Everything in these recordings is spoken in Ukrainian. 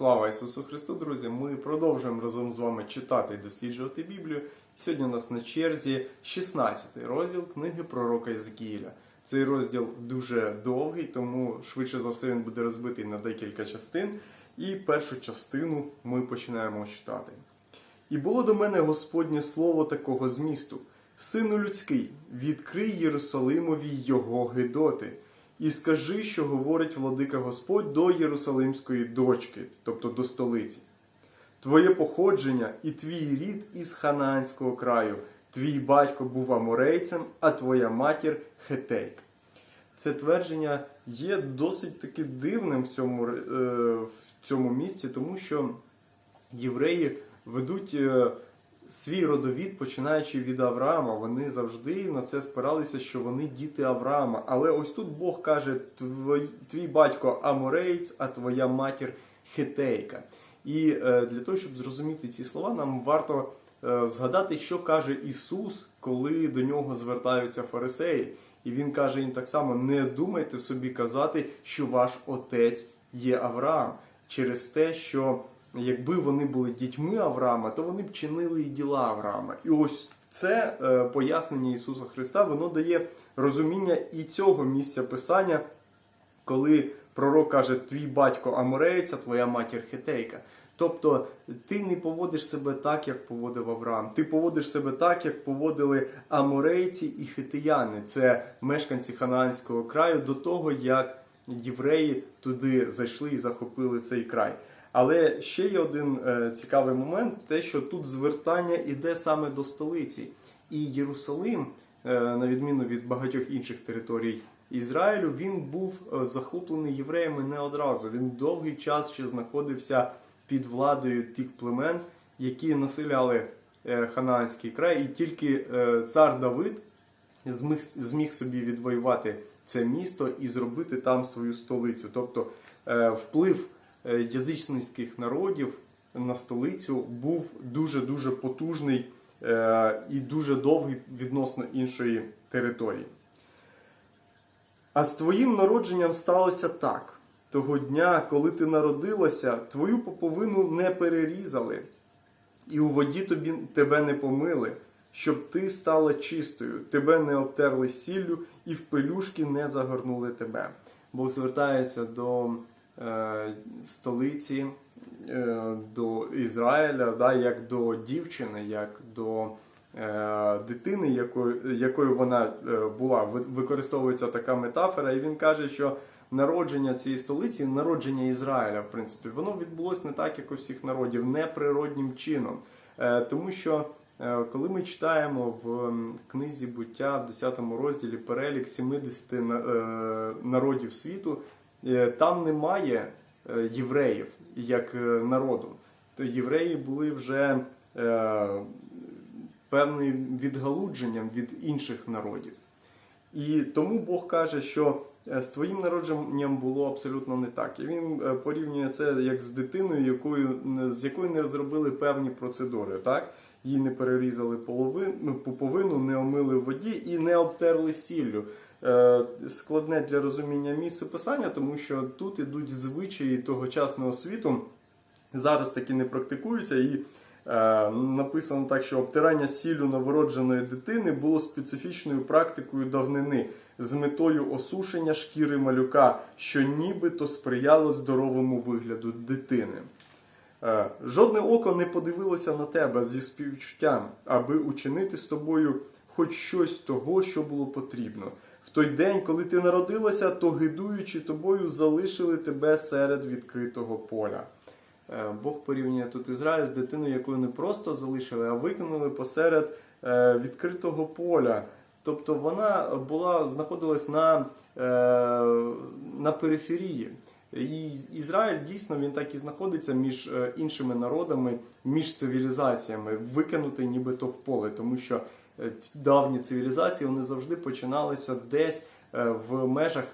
Слава Ісусу Христу, друзі! Ми продовжуємо разом з вами читати і досліджувати Біблію. Сьогодні у нас на черзі 16-й розділ книги пророка Єзекіїля. Цей розділ дуже довгий, тому швидше за все він буде розбитий на декілька частин. І першу частину ми починаємо читати. І було до мене Господнє слово такого змісту: Сину людський, відкрий Єрусалимові його гидоти, і скажи, що говорить владика Господь до Єрусалимської дочки, тобто до столиці. Твоє походження і твій рід із Ханаанського краю. Твій батько був аморейцем, а твоя матір хетейка. Це твердження є досить таки дивним в цьому, е, в цьому місці, тому що євреї ведуть е, свій родовід, починаючи від Авраама. Вони завжди на це спиралися, що вони діти Авраама. Але ось тут Бог каже: твій, твій батько Амореєць, а твоя матір Хетейка. І е, для того, щоб зрозуміти ці слова, нам варто е, згадати, що каже Ісус, коли до нього звертаються фарисеї. І він каже їм так само: не думайте собі казати, що ваш отець є Авраам, через те, що якби вони були дітьми Авраама, то вони б чинили і діла Авраама. І ось це е, пояснення Ісуса Христа, воно дає розуміння і цього місця Писання, коли пророк каже: Твій батько Амореєць, твоя матір Хетейка. Тобто ти не поводиш себе так, як поводив Авраам. Ти поводиш себе так, як поводили аморейці і хитияни. Це мешканці Ханаанського краю до того, як євреї туди зайшли і захопили цей край. Але ще є один е, цікавий момент: те, що тут звертання іде саме до столиці. І Єрусалим, е, на відміну від багатьох інших територій Ізраїлю, він був е, захоплений євреями не одразу. Він довгий час ще знаходився під владою тих племен, які населяли Ханаанський край, і тільки цар Давид зміг, зміг собі відвоювати це місто і зробити там свою столицю. Тобто вплив язичницьких народів на столицю був дуже дуже потужний е, і дуже довгий відносно іншої території. А з твоїм народженням сталося так. Того дня, коли ти народилася, твою поповину не перерізали, і у воді тобі, тебе не помили, щоб ти стала чистою, тебе не обтерли сіллю, і в пелюшки не загорнули тебе. Бог звертається до е, столиці, е, до Ізраїля, да, як до дівчини, як до е, дитини, якою, якою вона е, була. Використовується така метафора, і він каже, що народження цієї столиці, народження Ізраїля, в принципі, воно відбулось не так, як у всіх народів, не природнім чином. Тому що коли ми читаємо в книзі буття в 10 розділі перелік 70 на- е, народів світу, там немає євреїв як е, народу. То євреї були вже е, певним відгалудженням від інших народів. І тому Бог каже, що е, з твоїм народженням було абсолютно не так. І він е, порівнює це як з дитиною, якою, з якою не зробили певні процедури. Так? Їй не перерізали половину, пуповину, не омили в воді і не обтерли сіллю. Е, Складне для розуміння місце писання, тому що тут ідуть звичаї тогочасного світу. Зараз такі не практикуються і е, написано так, що обтирання сіллю новородженої дитини було специфічною практикою давнини з метою осушення шкіри малюка, що нібито сприяло здоровому вигляду дитини. Е, Жодне око не подивилося на тебе зі співчуттям, аби учинити з тобою хоч щось того, що було потрібно. В той день, коли ти народилася, то гидуючи тобою, залишили тебе серед відкритого поля. Е, Бог порівнює тут Ізраїль з дитиною, яку не просто залишили, а викинули посеред е, відкритого поля. Тобто вона була знаходилась на, е, на периферії. І Ізраїль дійсно він так і знаходиться між іншими народами, між цивілізаціями, викинутий нібито в поле, тому що давні цивілізації вони завжди починалися десь в межах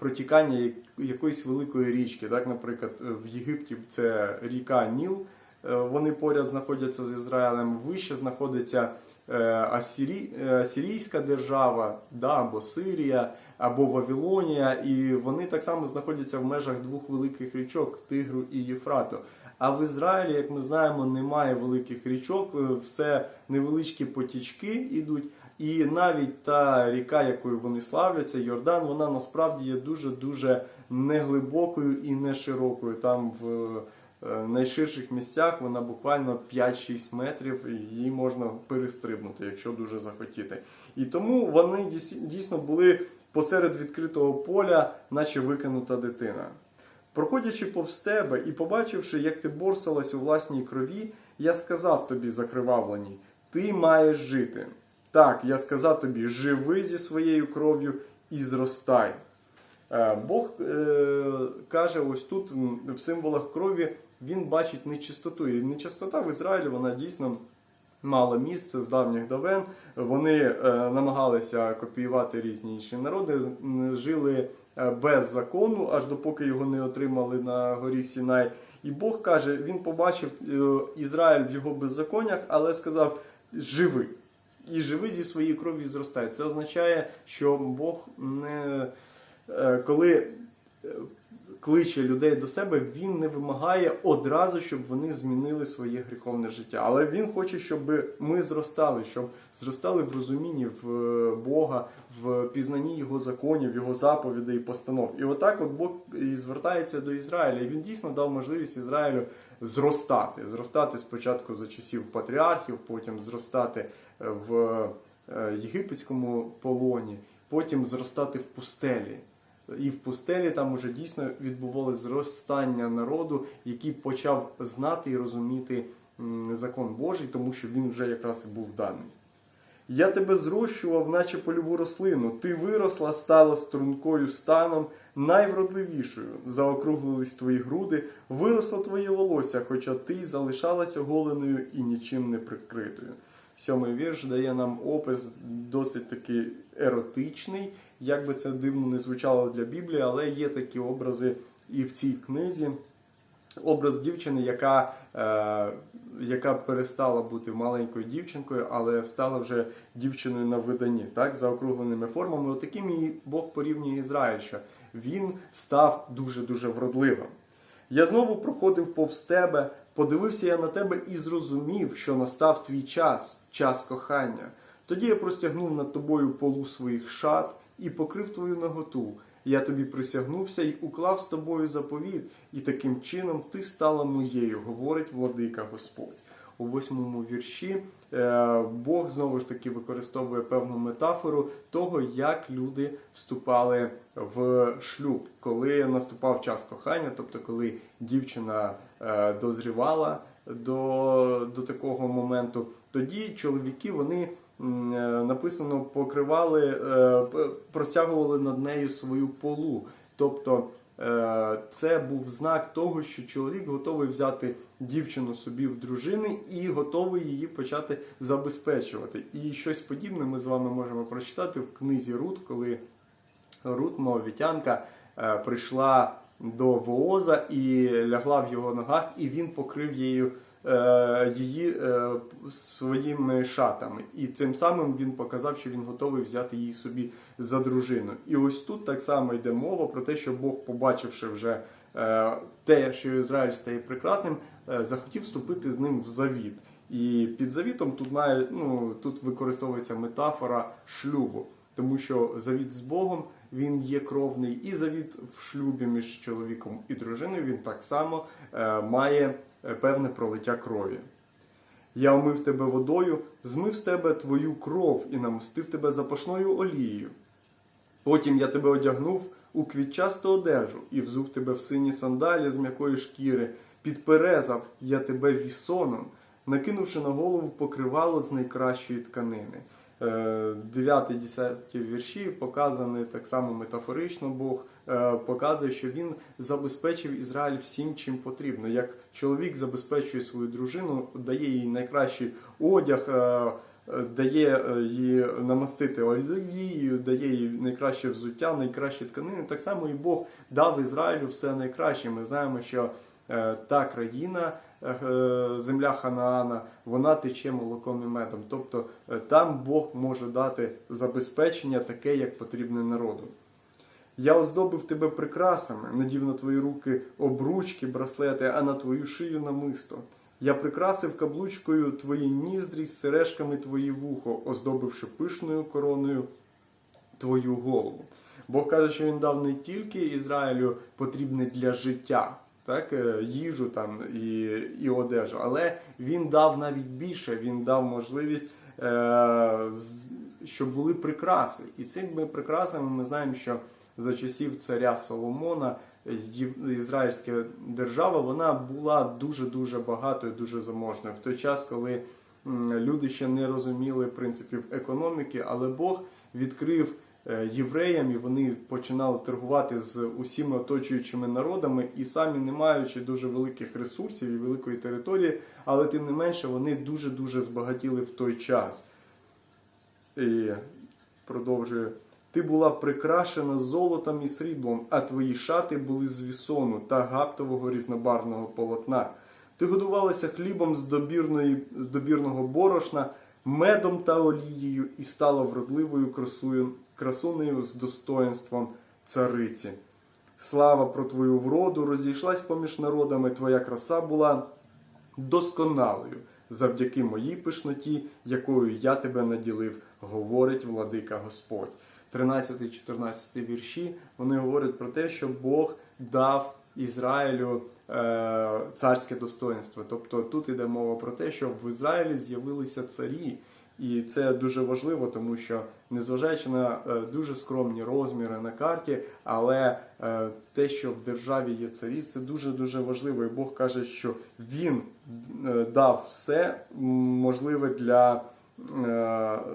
протікання якоїсь великої річки. Так, наприклад, в Єгипті це ріка Ніл. е, Вони поряд знаходяться з Ізраїлем. Вище знаходиться е, е, Асірійська держава, да, або Сирія. або Вавилонія, і вони так само знаходяться в межах двох великих річок Тигру і Єфрату. А в Ізраїлі, як ми знаємо, немає великих річок, все невеличкі потічки йдуть. І навіть та ріка, якою вони славляться, Йордан, вона насправді є дуже-дуже неглибокою і не широкою. Там в е, найширших місцях вона буквально 5-6 метрів, і її можна перестрибнути, якщо дуже захотіти. І тому вони дійсно були посеред відкритого поля, наче викинута дитина. Проходячи повз тебе і побачивши, як ти борсалась у власній крові, я сказав тобі, закривавленій, ти маєш жити. Так, я сказав тобі, живи зі своєю кров'ю і зростай. Е, Бог е, каже, ось тут в символах крові він бачить нечистоту. І нечистота в Ізраїлі вона дійсно мала місце з давніх давен. Вони е, намагалися копіювати різні інші народи, жили без закону, аж допоки його не отримали на горі Сінай. І Бог каже, він побачив Ізраїль в його беззаконнях, але сказав: живи. І живи зі своєю кров'ю зростай. Це означає, що Бог не е, коли е, кличе людей до себе, він не вимагає одразу, щоб вони змінили своє гріховне життя. Але він хоче, щоб ми зростали, щоб зростали в розумінні в е, Бога, в пізнанні його законів, його заповідей і постанов. І отак, от Бог і звертається до Ізраїля. І він дійсно дав можливість Ізраїлю зростати. Зростати спочатку за часів патріархів, потім зростати е, в е, єгипетському полоні, потім зростати в пустелі. І в пустелі там уже дійсно відбувалося зростання народу, який почав знати і розуміти закон Божий, тому що він вже якраз і був даний. Я тебе зрощував, наче польову рослину. Ти виросла, стала стрункою станом, найвродливішою. Заокруглились твої груди, виросло твоє волосся, хоча ти й залишалась оголеною і нічим не прикритою. Сьомий вірш дає нам опис досить таки еротичний, як би це дивно не звучало для Біблії, але є такі образи і в цій книзі. Образ дівчини, яка, е, яка перестала бути маленькою дівчинкою, але стала вже дівчиною на виданні, так, за округленими формами. Отаким і Бог порівнює Ізраїль, він став дуже-дуже вродливим. Я знову проходив повз тебе, подивився я на тебе і зрозумів, що настав твій час, час кохання. Тоді я простягнув над тобою полу своїх шат і покрив твою наготу. Я тобі присягнувся і уклав з тобою заповіт, і таким чином ти стала моєю, говорить владика Господь. У восьмому вірші е, Бог знову ж таки використовує певну метафору того, як люди вступали в шлюб, коли наступав час кохання, тобто коли дівчина е, дозрівала до, до такого моменту, тоді чоловіки вони написано покривали, е, простягували над нею свою полу. Тобто е, це був знак того, що чоловік готовий взяти дівчину собі в дружини і готовий її почати забезпечувати. І щось подібне ми з вами можемо прочитати в книзі Рут, коли Рут, Моавітянка, е, прийшла до Вооза і лягла в його ногах, і він покрив її, е, її е, своїми шатами. І цим самим він показав, що він готовий взяти її собі за дружину. І ось тут так само йде мова про те, що Бог, побачивши вже е, те, що Ізраїль стає прекрасним, е, захотів вступити з ним в завіт. І під завітом тут має, ну, тут використовується метафора шлюбу, тому що завіт з Богом він є кровний, і завіт в шлюбі між чоловіком і дружиною він так само е, має е, певне пролиття крові. Я омив тебе водою, змив з тебе твою кров і намастив тебе запашною олією. Потім я тебе одягнув у квітчасту одежу і взув тебе в сині сандалі з м'якої шкіри, підперезав я тебе вісоном, накинувши на голову покривало з найкращої тканини. 9-10 вірші показані так само метафорично. Бог е, показує, що він забезпечив Ізраїль всім, чим потрібно. Як чоловік забезпечує свою дружину, дає їй найкращий одяг. е, е, Дає е, їй намастити олією, дає їй найкраще взуття, найкращі тканини. Так само і Бог дав Ізраїлю все найкраще. Ми знаємо, що е, та країна, е, земля Ханаана, вона тече молоком і медом. Тобто е, там Бог може дати забезпечення таке, як потрібне народу. Я оздобив тебе прикрасами, надів на твої руки обручки, браслети, а на твою шию намисто. Я прикрасив каблучкою твої ніздрі, з сережками твої вухо, оздобивши пишною короною твою голову. Бог каже, що він дав не тільки Ізраїлю потрібне для життя, так, е, їжу там і, і одежу, але він дав навіть більше, він дав можливість, е, щоб були прикраси. І цими прикрасами ми знаємо, що за часів царя Соломона е, ізраїльська держава вона була дуже дуже багатою, дуже заможною в той час, коли люди ще не розуміли принципів економіки, але Бог відкрив євреям, і вони починали торгувати з усіма оточуючими народами, і самі не маючи дуже великих ресурсів і великої території, але тим не менше вони дуже дуже збагатіли в той час. І продовжує. Ти була прикрашена золотом і сріблом, а твої шати були з вісону та гаптового різнобарвного полотна. Ти годувалася хлібом з, добірної, з добірного борошна, медом та олією і стала вродливою красою, красунею з достоинством цариці. Слава про твою вроду розійшлась поміж народами, твоя краса була досконалою завдяки моїй пишноті, якою я тебе наділив, говорить владика Господь. 13-14 вірші вони говорять про те, що Бог дав Ізраїлю е, царське достоинство. Тобто тут іде мова про те, що в Ізраїлі з'явилися царі. І це дуже важливо, тому що незважаючи на е, дуже скромні розміри на карті, але е, те, що в державі є царіст, це дуже дуже важливо. І Бог каже, що він е, дав все можливе для,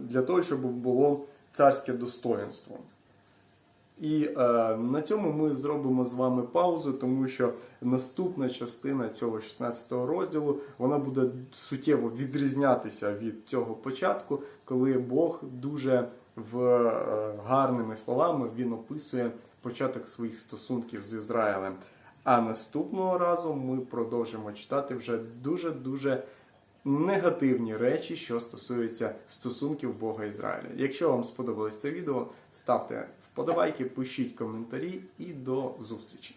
для того, щоб було царське достоинство. І е, на цьому ми зробимо з вами паузу, тому що наступна частина цього 16-го розділу вона буде суттєво відрізнятися від цього початку, коли Бог дуже в е, гарними словами він описує початок своїх стосунків з Ізраїлем. А наступного разу ми продовжимо читати вже дуже дуже негативні речі, що стосуються стосунків Бога Ізраїля. Якщо вам сподобалось це відео, ставте вподобайки, пишіть коментарі і до зустрічі.